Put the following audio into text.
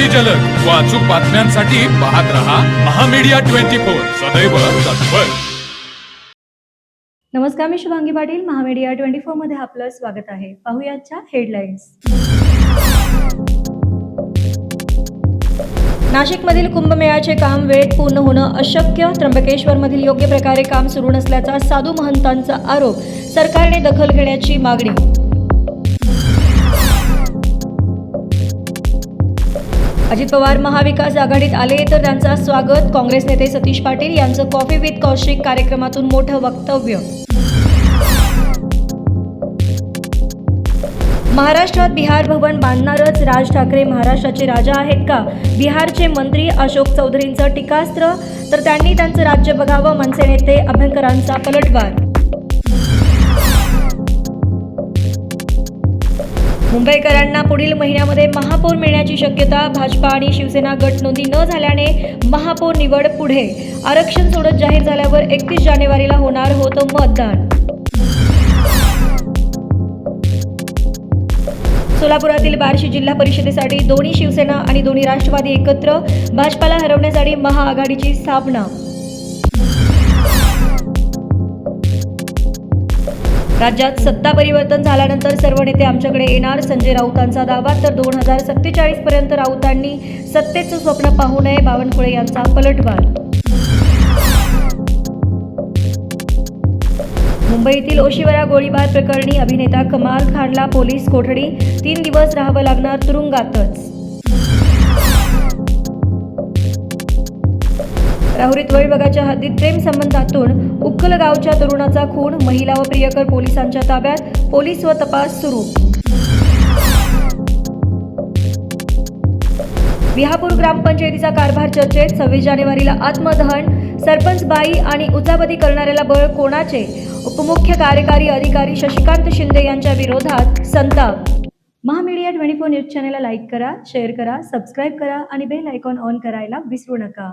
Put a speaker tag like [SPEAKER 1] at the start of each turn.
[SPEAKER 1] अगदी जलद. व अचूक बातम्यांसाठी पाहत रहा महामीडिया ट्वेंटी फोर. सदैव तत्पर.
[SPEAKER 2] नमस्कार मी शुभांगी पाटील. महामीडिया ट्वेंटी फोरमध्ये आपलं स्वागत आहे. पाहुयाच्या हेडलाईन्स. नाशिकमधील कुंभमेळ्याचे काम वेळेत पूर्ण होणं अशक्य. त्र्यंबकेश्वरमधील योग्य प्रकारे काम सुरू नसल्याचा साधू महंतांचा आरोप. सरकारने दखल घेण्याची मागणी. अजित पवार महाविकास आघाडीत आले तर त्यांचा स्वागत. काँग्रेस नेते सतीश पाटील यांचं कॉफी विथ कौशिक कार्यक्रमातून मोठं वक्तव्य. महाराष्ट्रात बिहार भवन बांधणारच राज ठाकरे महाराष्ट्राचे राजा आहेत का? बिहारचे मंत्री अशोक चौधरींचं टीकास्त्र तर त्यांनी त्यांचं राज्य बघावं मनसे नेते अभ्यंकरांचा पलटवार. मुंबईकरांना पुढील महिन्यामध्ये महापौर मिळण्याची शक्यता भाजपा आणि शिवसेना गट नोंदी न झाल्याने महापौर निवड पुढे. आरक्षण सोडत जाहीर झाल्यावर एकतीस जानेवारीला होणार होतं मतदान. सोलापुरातील बार्शी जिल्हा परिषदेसाठी दोन्ही शिवसेना आणि दोन्ही राष्ट्रवादी एकत्र भाजपाला हरवण्यासाठी महाआघाडीची स्थापना. राज्यात सत्ता परिवर्तन झाल्यानंतर सर्व नेते आमच्याकडे येणार. संजय राऊतांचा दावा तर दोन हजार सत्तेचाळीस पर्यंत राऊतांनी सत्तेचं स्वप्न पाहू नये बावनकुळे यांचा पलटवार. मुंबईतील ओशिवरा गोळीबार प्रकरणी अभिनेता कमाल खानला पोलीस कोठडी. तीन दिवस राहावं लागणार तुरुंगातच. राहुरीत विभागाच्या हद्दीत प्रेम संबंधातून उक्कल गावच्या तरुणाचा खून महिला व प्रियकर पोलिसांच्या ताब्यात पोलीस व तपास सुरू. विहापूर ग्रामपंचायतीचा कारभार चर्चेत सव्वीस जानेवारीला आत्मदहन सरपंच बाई आणि उचापती करणाऱ्याला बळ कोणाचे? उपमुख्य कार्यकारी अधिकारी शशिकांत शिंदे यांच्या विरोधात संताप. महामीडिया ट्वेंटी फोर न्यूज चॅनलला लाईक करा शेअर करा सबस्क्राईब करा आणि बेल आयकॉन ऑन करायला विसरू नका.